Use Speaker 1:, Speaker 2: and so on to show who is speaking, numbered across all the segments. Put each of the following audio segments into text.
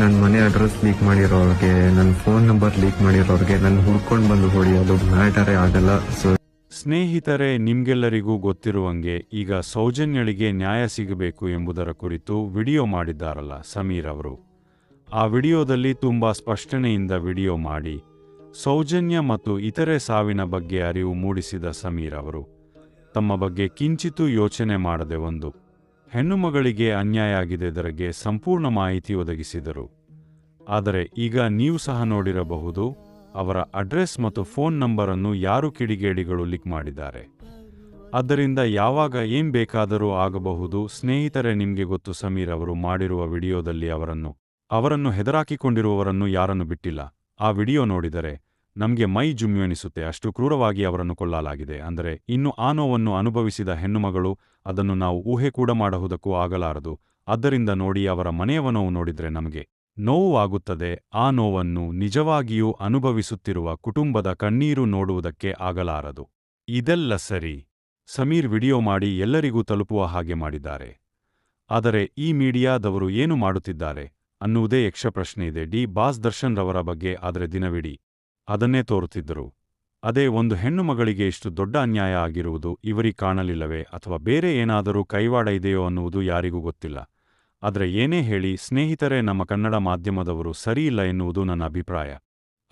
Speaker 1: ನನ್ನ ಮನೆ address leak ಮಾಡಿರೋರಿಗೆ ನನ್ನ ಫೋನ್ ನಂಬರ್ ಲೀಕ್ ಮಾಡಿರೋರಿಗೆ ನನ್ನ ಹುಡ್ಕೊಂಡು ಬಂದು ಅದು ಮ್ಯಾಟರೇ ಆಗಲ್ಲ. ಸೊ
Speaker 2: ಸ್ನೇಹಿತರೆ, ನಿಮ್ಗೆಲ್ಲರಿಗೂ ಗೊತ್ತಿರುವಂಗೆ, ಈಗ ಸೌಜನ್ಯಳಿಗೆ ನ್ಯಾಯ ಸಿಗಬೇಕು ಎಂಬುದರ ಕುರಿತು ವಿಡಿಯೋ ಮಾಡಿದ್ದಾರಲ್ಲ ಸಮೀರ್ ಅವರು. ಆ ವಿಡಿಯೋದಲ್ಲಿ ತುಂಬ ಸ್ಪಷ್ಟನೆಯಿಂದ ವಿಡಿಯೋ ಮಾಡಿ, ಸೌಜನ್ಯ ಮತ್ತು ಇತರೆ ಸಾವಿನ ಬಗ್ಗೆ ಅರಿವು ಮೂಡಿಸಿದ ಸಮೀರ್ ಅವರು. ತಮ್ಮ ಬಗ್ಗೆ ಕಿಂಚಿತೂ ಯೋಚನೆ ಮಾಡದೆ ಒಂದು ಹೆಣ್ಣು ಮಗಳಿಗೆ ಅನ್ಯಾಯ ಆಗಿದೆದರಿಗೆ ಸಂಪೂರ್ಣ ಮಾಹಿತಿ ಒದಗಿಸಿದರು. ಆದರೆ ಈಗ ನೀವು ಸಹ ನೋಡಿರಬಹುದು, ಅವರ ಅಡ್ರೆಸ್ ಮತ್ತು ಫೋನ್ ನಂಬರ್ ಅನ್ನು ಯಾರು ಕಿಡಿಗೇಡಿಗಳು ಲಿಕ್ ಮಾಡಿದ್ದಾರೆ. ಆದ್ದರಿಂದ ಯಾವಾಗ ಏನ್ ಬೇಕಾದರೂ ಆಗಬಹುದು, ಸ್ನೇಹಿತರೆ, ನಿಮಗೆ ಗೊತ್ತು ಸಮೀರ್ ಅವರು ಮಾಡಿರುವ ವಿಡಿಯೋದಲ್ಲಿ ಅವರನ್ನು ಅವರನ್ನು ಹೆದರಾಕಿಕೊಂಡಿರುವವರನ್ನು ಯಾರನ್ನು ಬಿಟ್ಟಿಲ್ಲ. ಆ ವಿಡಿಯೋ ನೋಡಿದರೆ ನಮಗೆ ಮೈ ಜುಮ್ಮು ಎನಿಸುತ್ತೆ ಅಷ್ಟು ಕ್ರೂರವಾಗಿ ಅವರನ್ನು ಕೊಲ್ಲಲಾಗಿದೆ. ಅಂದರೆ ಇನ್ನು ಆ ನೋವನ್ನು ಅನುಭವಿಸಿದ ಹೆಣ್ಣುಮಗಳು ಅದನ್ನು ನಾವು ಊಹೆ ಕೂಡ ಮಾಡಹುದಕ್ಕೂ ಆಗಲಾರದು. ಅದರಿಂದ ನೋಡಿ, ಅವರ ಮನೆಯವ ನೋವು ನೋಡಿದ್ರೆ ನಮಗೆ ನೋವು ಆಗುತ್ತದೆ. ಆ ನೋವನ್ನು ನಿಜವಾಗಿಯೂ ಅನುಭವಿಸುತ್ತಿರುವ ಕುಟುಂಬದ ಕಣ್ಣೀರು ನೋಡುವುದಕ್ಕೆ ಆಗಲಾರದು. ಇದೆಲ್ಲ ಸರಿ. ಸಮೀರ್ ವಿಡಿಯೋ ಮಾಡಿ ಎಲ್ಲರಿಗೂ ತಲುಪುವ ಹಾಗೆ ಮಾಡಿದ್ದಾರೆ. ಆದರೆ ಈ ಮೀಡಿಯಾದವರು ಏನು ಮಾಡುತ್ತಿದ್ದಾರೆ ಅನ್ನುವುದೇ ಯಕ್ಷಪ್ರಶ್ನೆ ಇದೆ. ಡಿ. ಬಾಸ್ ದರ್ಶನ್ ರವರ ಬಗ್ಗೆ ಆದರೆ ದಿನವಿಡೀ ಅದನ್ನೇ ತೋರುತ್ತಿದ್ದರು. ಅದೇ ಒಂದು ಹೆಣ್ಣು ಮಗಳಿಗೆ ಇಷ್ಟು ದೊಡ್ಡ ಅನ್ಯಾಯ ಆಗಿರುವುದು ಇವರಿಗೆ ಕಾಣಲಿಲ್ಲವೇ ಅಥವಾ ಬೇರೆ ಏನಾದರೂ ಕೈವಾಡ ಇದೆಯೋ ಅನ್ನುವುದು ಯಾರಿಗೂ ಗೊತ್ತಿಲ್ಲ. ಆದರೆ ಏನೇ ಹೇಳಿ ಸ್ನೇಹಿತರೇ, ನಮ್ಮ ಕನ್ನಡ ಮಾಧ್ಯಮದವರು ಸರಿಯಿಲ್ಲ ಎನ್ನುವುದು ನನ್ನ ಅಭಿಪ್ರಾಯ.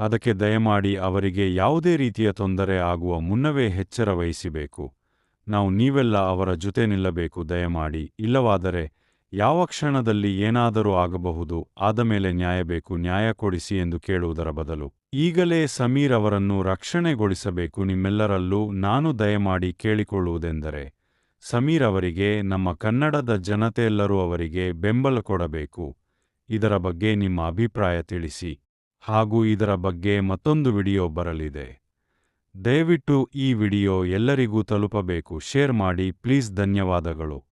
Speaker 2: ಅದಕ್ಕೆ ದಯಮಾಡಿ ಅವರಿಗೆ ಯಾವುದೇ ರೀತಿಯ ತೊಂದರೆ ಆಗುವ ಮುನ್ನವೇ ಎಚ್ಚರ ವಹಿಸಬೇಕು. ನಾವು ನೀವೆಲ್ಲ ಅವರ ಜೊತೆ ನಿಲ್ಲಬೇಕು ದಯಮಾಡಿ. ಇಲ್ಲವಾದರೆ ಯಾವ ಕ್ಷಣದಲ್ಲಿ ಏನಾದರೂ ಆಗಬಹುದು, ಆದ ಮೇಲೆ ನ್ಯಾಯ ಬೇಕು, ನ್ಯಾಯ ಕೊಡಿಸಿ ಎಂದು ಕೇಳುವುದರ ಬದಲು. ಈಗಲೇ ಸಮೀರ್ ಅವರನ್ನು ರಕ್ಷಣೆಗೊಳಿಸಬೇಕು, ನಿಮ್ಮೆಲ್ಲರಲ್ಲೂ ನಾನು ದಯಮಾಡಿ ಕೇಳಿಕೊಳ್ಳುವುದೆಂದರೆ, ಸಮೀರ್ ಅವರಿಗೆ, ನಮ್ಮ ಕನ್ನಡದ ಜನತೆಯೆಲ್ಲರೂ ಅವರಿಗೆ ಬೆಂಬಲ ಕೊಡಬೇಕು. ಇದರ ಬಗ್ಗೆ ನಿಮ್ಮ ಅಭಿಪ್ರಾಯ ತಿಳಿಸಿ. ಹಾಗೂ ಇದರ ಬಗ್ಗೆ ಮತ್ತೊಂದು ವಿಡಿಯೋ ಬರಲಿದೆ. ದಯವಿಟ್ಟು ಈ ವಿಡಿಯೋ ಎಲ್ಲರಿಗೂ ತಲುಪಬೇಕು. ಶೇರ್ ಮಾಡಿ, ಪ್ಲೀಸ್. ಧನ್ಯವಾದಗಳು.